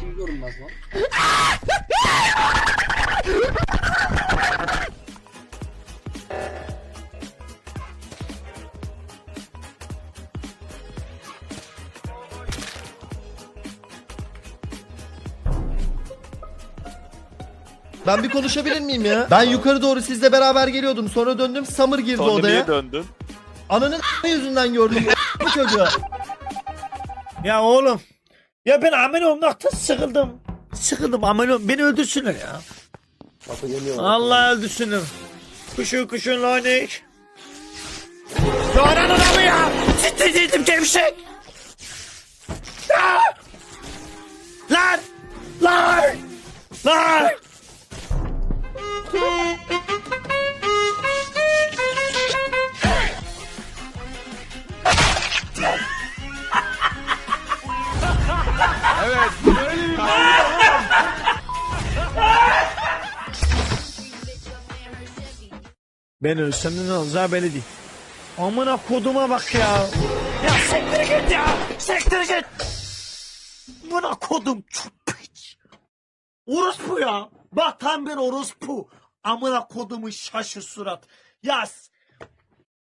Kim görünmez lan? Ben bir konuşabilir miyim ya? Ben yukarı doğru sizle beraber geliyordum. Sonra döndüm. Summer girdi Sonra odaya. niye döndün? Ananın yüzünden gördüm bu çocuğa. Ya oğlum. Ya ben amel olmaktan sıkıldım. Sıkıldım amel ol. Beni öldürsünler ya. Allah öldürsünler. Kuşun kuşun lanet. Doğranın adamı ya. Ben ölsem de ne olacağı belli değil. Amına koduma bak ya. Ya sektir git ya. Sektir git. Amına kodum çok piç. Orospu ya. Bak tam bir orospu. Amına kodumun şaşı surat. Ya. s-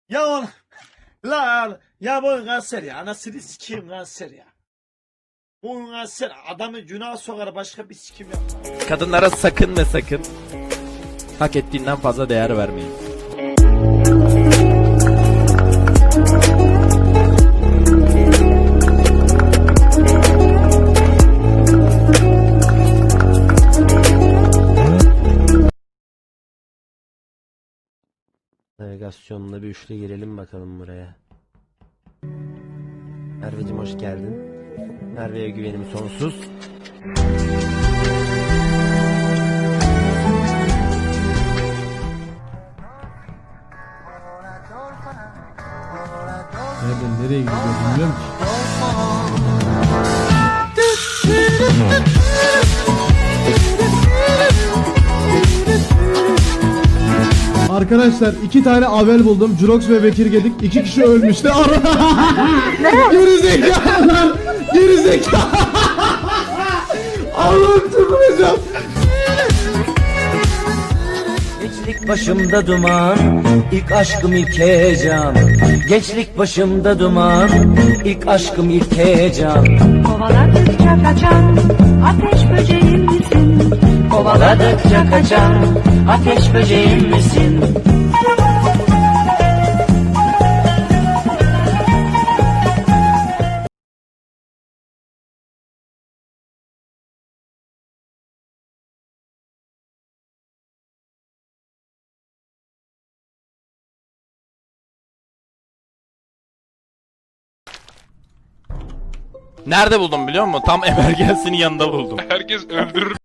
Ya oğlum. La ya bu kanser ya. Anasını sikeyim kanser ya. Bu kanser adamı günah sokar başka bir sikim yap. Kadınlara sakın ve sakın hak ettiğinden fazla değer vermeyin. Navigasyonla bir üçlü girelim bakalım buraya. Merveciğim hoş geldin. Merve'ye güvenim sonsuz. Nereden nereye gidiyor bilmiyorum ki. Arkadaşlar iki tane avel buldum. Jurox ve Bekir Gedik. İki kişi ölmüştü. Geri zekalılar. Geri zekalı. Allah'ım çıkmayacağım. Gençlik başımda duman, ilk aşkım ilk heyecan. Gençlik başımda duman, ilk aşkım ilk heyecan. Kovaladıkça kaçan ateş böceğim misin? Kovaladıkça kaçan ateş böceğim misin? Nerede buldum biliyor musun? Tam emergensinin yanında buldum. Herkes öldürür.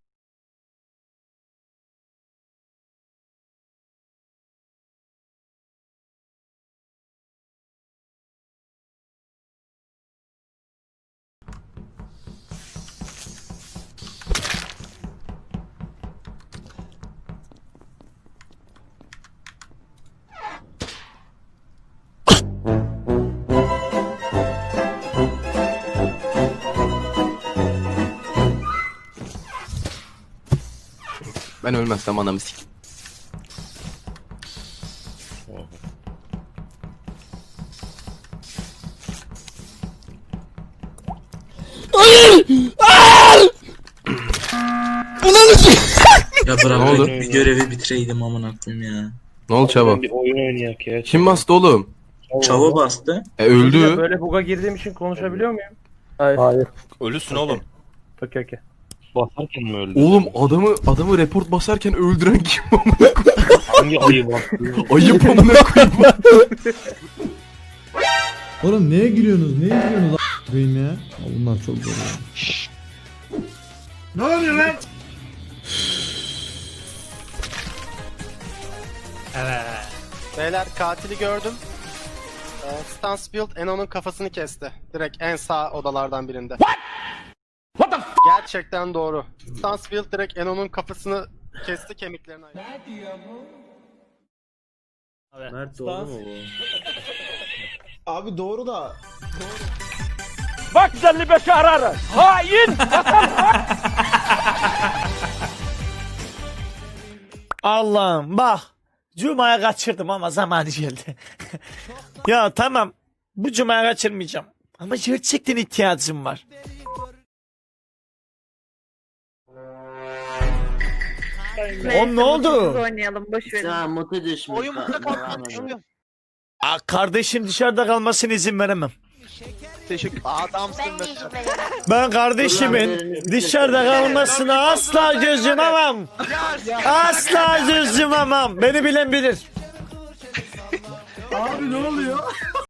Ben ölmezsem anamı sik. Ya Ne bırak oldu? bir görevi bitireydim amına koyayım ya. Ne oldu Çavo? Bir oyun oynayak ya. Kim bastı oğlum? Çava bastı. E öldü. Böyle buga girdiğim için konuşabiliyor muyum? Ölüsün oğlum. Okey okey. Basarken mi öldü? Oğlum adamı adamı report basarken öldüren kim amına Hangi ayı bastı? Ayıp amına koyayım. Oğlum neye gülüyorsunuz? Neye gülüyorsunuz a**ayım ya? Ya Bunlar çok zor ya. Ne oluyor lan? Beyler katili gördüm. Ee, Stansfield Eno'nun kafasını kesti. Direkt en sağ odalardan birinde. Gerçekten doğru. Stansfield direkt Eno'nun kafasını kesti kemiklerini ayırdı. Mert doğru mu bu? Abi doğru da. Bak 55'i ararım. Hain. Allah'ım bak. Cuma'ya kaçırdım ama zamanı geldi. ya tamam. Bu Cuma'ya kaçırmayacağım. Ama gerçekten ihtiyacım var. Oğlum ne oldu? Oynayalım boş verin. Oyun burada kalmak düşünüyorum. Aa, kardeşim dışarıda kalmasına izin veremem. Teşekkür Adamsın be. Ben kardeşimin dışarıda kalmasına asla göz yumamam. Asla göz yumamam. Beni bilen bilir. Abi ne oluyor?